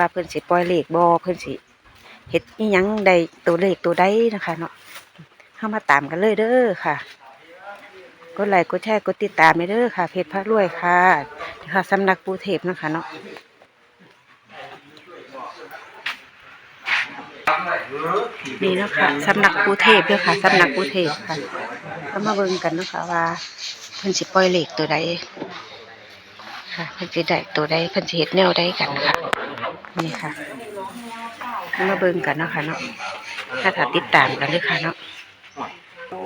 ว่าเพิ่นสิปล่อยเลขบ่เพิ่นสิเฮ็ดอีหยังใดตัวเลขตัวใดนะคะเนาะเฮามาตามกันเลยเด้อค่ะ กดไลค์กดแชร์กดติดตามไปเด้อค่ะ เพจพระรวยค่ะค่ะสำนักปูเทพนะคะเนาะนี่เนาะค่ะสำนักปูเทพเด้อค่ะสำนักปูเทพค่ะก็มาเบิ่งกันนะคะว่าเพิ่นสิปล่อยเหลขตัวใดค่ะเพิ่นสิได้ตัวใดเพิ่นสิเฮ็ดแนวใดกันค่ะ นี่ค่ะมาเบิ่งกันเนาะค่ะเนาะถ้าถ้าติดตามกันเลยค่ะเนาะเรา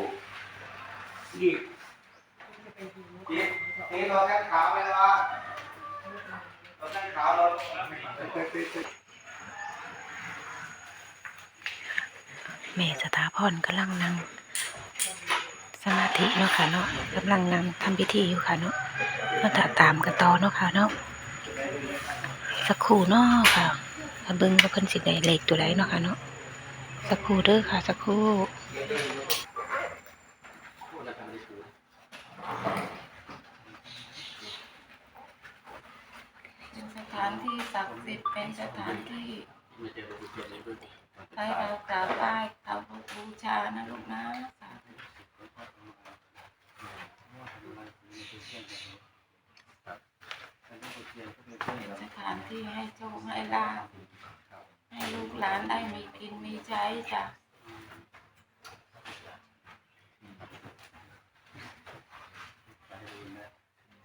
แม่สถาพรกำลังนั่งสมาธิเนาะค่ะเนาะกำลังนั่งทำพิธีอยู่ค่ะเนาะมาตาตามกันต่อเนาะค่ะเนาะ สักครู่เนาะค่ะมาเบิ่งว่าเพิ่นสิได้เลขตัวใดเนาะค่ะเนาะสักครู่เด้อค่ะ สักครู่เป็นสถานที่ศักดิ์สิทธิ์เป็นสถานที่ให้เรากราบไหว้เขาบูชานะลูกนะ สถานที่ให้โชคให้ลาบให้ลูกหลานได้มีกินมีใช้จ้ะ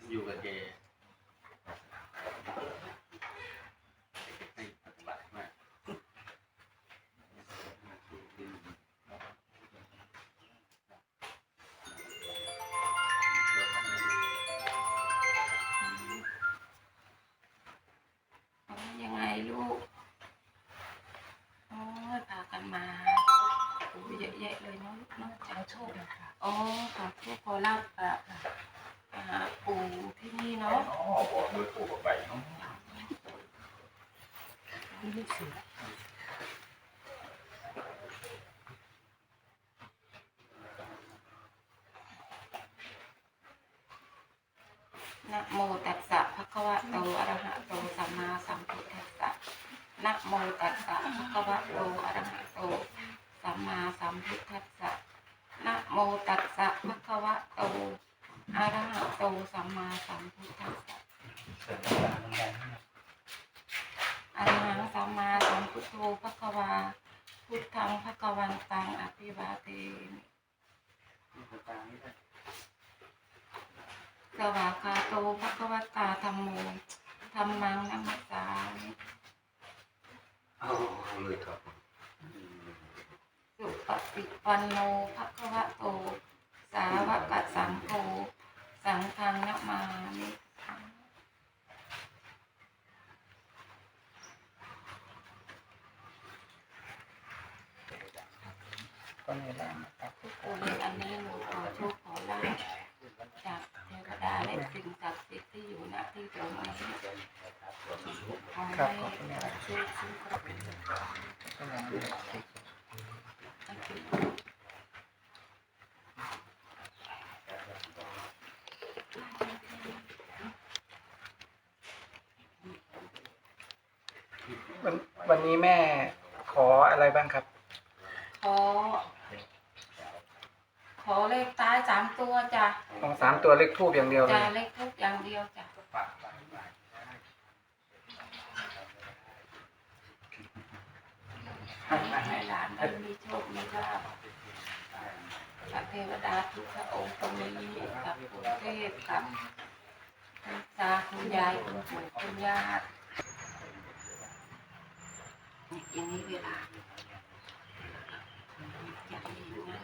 อยู่กับเจ เนาโชคนะคะอ๋อขอโชคขอลาบอะอ่าปู่ที่นี่เนาะนะโมตัสสะภะคะวะโตอะระหะโตสัมมาสัมพุทธัสสะนะโมตัสสะภะคะวะโตอะระหะโตสัมมาสัมพุทธัสสะ มตัสสะภะคะวะโตอะระหะโตสัมมาสัมพุทธัสสะอะระหังสัมมาสัมพุทโธภะคะวา พุทธังภะคะวันตังอภิวาเทมิสวากาโตภะคะวตาธรรมโมธรรมังนัมมัสสามิเอาเลยครับ ปิปันโนภะคะวะโต สาวกสังโฆสังฆังนะมามิก็ในแรงนะครับคุณอันนี้หนูขอโชคขอลาภจากเทวดาและสิ่งศักดิ์สิทธิ์ที่อยู่ณที่ตรงนี้ขอให้ช่วยคุ้มครองวันวันนี้แม่ขออะไรบ้างครับ ขอ ขอเลขท้ายสามตัวจ้ะของสามตัวเลขทูบอย่างเดียวเลจ้ะย เลขทุกอย่างเดียวจ้ะให้หลานได้มีโชค มีลาภพระเทวดาทุกพระองค์ตรงนี้กับกรุงเทพกับคุณตาคุณยายคุณปู่คุณย่าอย่างนี้เวลาอย่างนี้นะ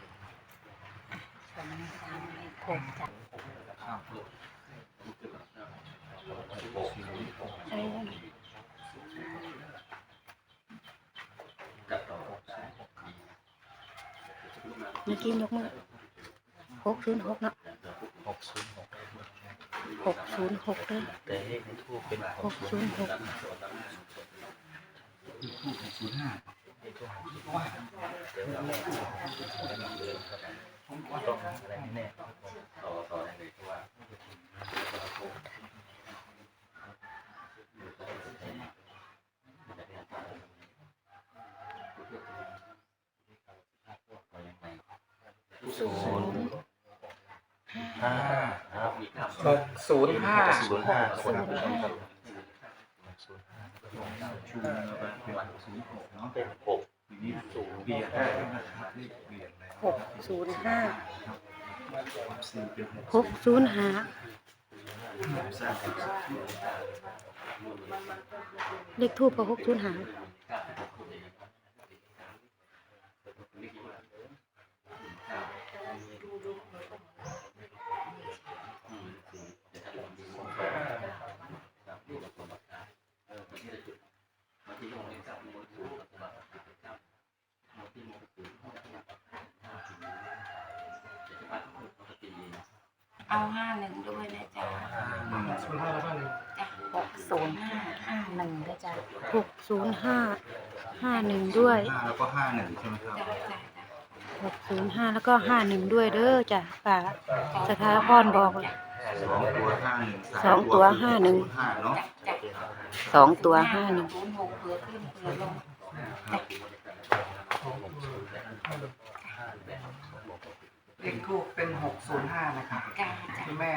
ผมจับเมื่อกี้ยกมือหกศูนย์หกเนาะหกศูนย์หกหกศูนย์หกเด้อแต่เลขในทูบเป็นหกศูนย์ห้า ก็ไต้องอะไรแน่ๆต่อต่อได้เลยเพราะว่าศูนย์ห้าศูนย์ห้าศูนย์ห้าศูนย์ห้าศูนย์ห้าเป็นหก ศูนย์เบียร์ได้หกศูนย์ห้าหกศูนย์ห้าเลขทูปก็หกศูนย์ห้า เอาห้าหนึ่งด้วยนะจ๊ะศูนย์ห้าแล้วบ้างจ้ะหกศูนย์ห้าห้าหนึ่งนะจ๊ะหกศูนย์ห้าห้าหนึ่งด้วยห้าแล้วก็ห้าหนึ่งใช่ไหมครับ จ้ะจ้ะหกศูนย์ห้าแล้วก็ห้าหนึ่งด้วยเด้อจ้ะป่าสถาพรบอกจ้ะสองตัวห้าหนึ่งสองตัวห้าหนึ่ง ห้าเนาะจ้ะสองตัวห้าหนึ่งศูนย์หกเผื่อขึ้นเผื่อลงจ้ะ เลขทูบเป็นหกศูนย์ห้านะครับจ้ะจ้ะคุณแม่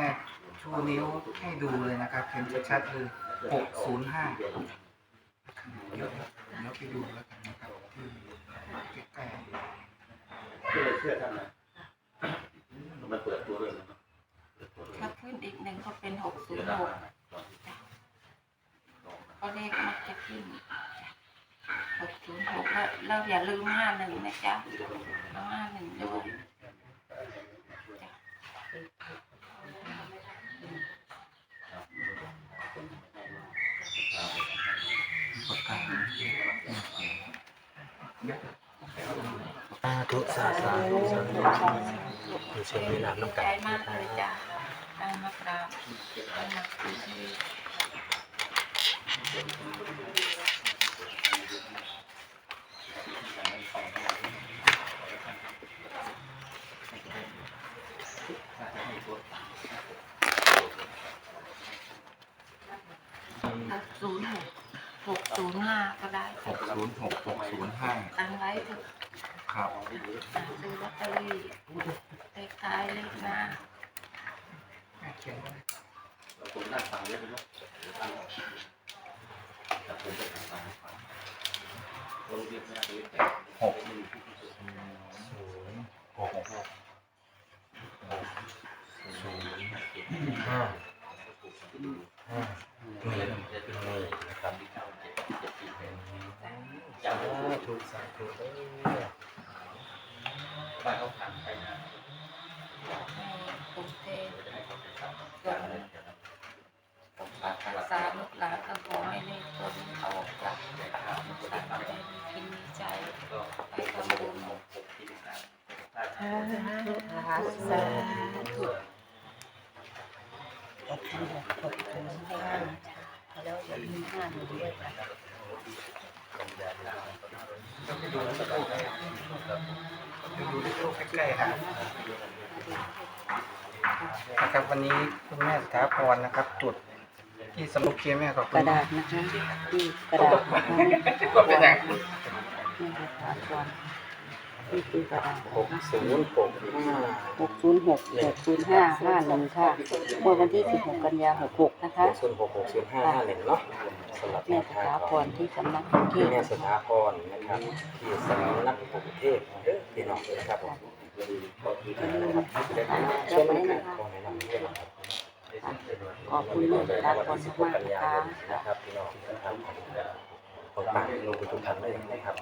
ชูนิ้วให้ดูเลยนะครับเห็นชัดๆเลยหกศูนย์ห้าเดี๋ยวเดี๋ยวไปดูแล้วกันนะครับที่ใกล้ๆถ้าขึ้นอีกหนึ่งก็เป็นหกศูนย์หกจ้ะก็เลขมักจะขึ้นหกศูนย์หกแล้วเราอย่าลืมห้าหนึ่งนะจ๊ะเอาห้าหนึ่งด้วย สาธุสาธุสาธุสาธุมีเชิญมีน้ำน้ำใจกันมากเลยจ้ะได้มากราบได้มาคุยที่ หกศูนย์หกหกศูนย์ห้าก็ได้ หกศูนย์หกหกศูนย์ห้า ตั้งไว้เถอะ ครับ ซื้อลอตเตอรี่ เลขท้ายเลขหน้าแม่เขียนไว้หกศูนย์หกหกศูนย์ห้าห้าหนึ่งหนึ่งนะครับสาธุสาธุเด้อในกรุงเทพจน ต้องปักรักษาลูกหลานก็ขอให้เลขตัวนี้เขาออกจากลูกหลานได้มีกินมีใจไปทำบุญสาธุสาธุแล้วอย่าลืมห้าหนึ่งด้วยค่ะเดี๋ยวดูเลขทูบใกล้ๆนะ นะครับ วันนี้คุณแม่สถาพรนะครับ จุดที่สมุกเคียแม่ขอบกคุระณดาษนะคะที่กระดาษนะคะก็เป็นอย่างนี่คือฐานก่อนนี่คือกระดาษหกศูนย์หกห้าหกศูนย์หกหกศูนย์ห้าห้าหนึ่งค่ะเมื่อวันที่สิบหกกันยาหกหกนะคะหกศูนย์หกหกศูนย์ห้าห้าหนึ่งเนาะสำหรับแม่แม่สค้าถาพก่อนรที่สำนักกรุงเทที่พแม่สถาพรนะครับที่สำนักกรุงเทพเด้อพี่น้องนะครับผม ช่วยแนะนำขอแนะนำด้วยนะครับขอบคุณแม่สถาพรสิบหมากกันๆนะยาคะยนนะครับพี่น้องที่ทำของของปากลงไปทุกทานเลยนะครับ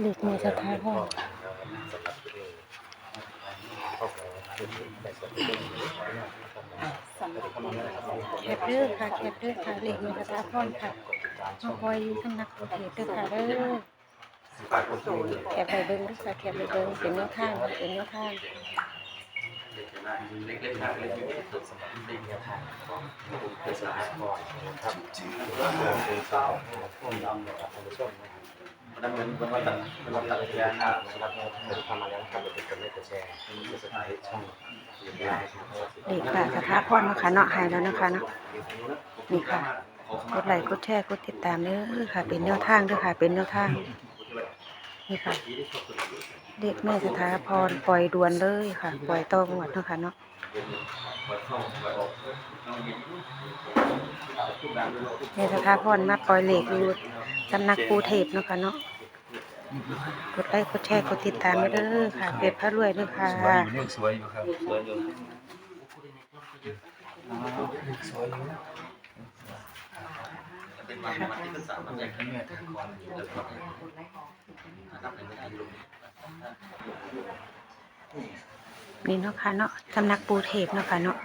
เลขแม่สถาพรสำหรับที่นี่ขอนับสนุนนะครับแคปเด้อค่ะแคปเด้อค่ะเลขแม่สถาพรค่ะมาคอยอยู่สำนักกรุงเทพเด้อค่ะเด้อ แคปไปเบิ่งเด้อค่ะแคปไปเบิ่งเป็นแนวทางค่ะเป็นแนวทางเล็กๆเล็กๆสำหรับเด็กเนี่ยทางของเกษตรกรนะครับเป็นสาวผู้นำนะครับท่านผู้ชมนะครับมันเหมือนมันมาตัดมันมาตัดยาหน้าสำหรับเราทำมาแล้วนะครับเป็นคนไม่กดแชร์เป็นสถานช่องยูทูบนะครับเลขค่ะสถาพรนะคะเนาะหายแล้วนะคะเนาะนี่ค่ะกดไลค์กดแชร์กดติดตามเด้อค่ะ เป็นแนวทางเด้อค่ะ เป็นแนวทาง นี่ค่ะ เด็กแม่สถาพรปล่อยด่วนเลยค่ะ ปล่อยตองวดเนาะค่ะเนาะแม่สถาพรมาปล่อยเหล็กอยู่สำนักปูเทพเนาะค่ะเนาะกดไลค์กดแชร์กดติดตามไว้เด้อค่ะเป็ดพระรวยด้วยค่ะสวยอยู่เลขสวยอยู่ครับสวยอยู่สวยอยู่ เป็นวันวันที่เป็นสามวันแรกที่แม่ทำก่อนแล้วก็นับเป็นไม่ได้ลงนี่เนาะค่ะเนาะสำนักปูเทพเนาะค่ะเนาะ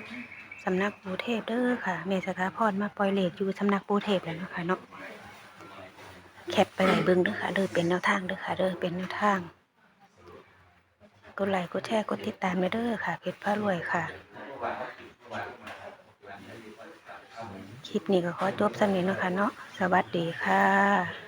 สำนักปูเทพเด้อค่ะเมสถาพรมาปล่อยเหล็กอยู่สำนักปูเทพแล้วเนาะค่ะเนาะแคปไปไหนเบิ่งเด้อค่ะเด้อเป็นแนวทางเด้อค่ะเด้อเป็นแนวทางกดไลค์กดแชร์กดติดตามเด้อค่ะเพชรพระรวยค่ะ ลิปนี้ก็ขอจบสำนี้นะคะเนาะสวัสดีค่ะ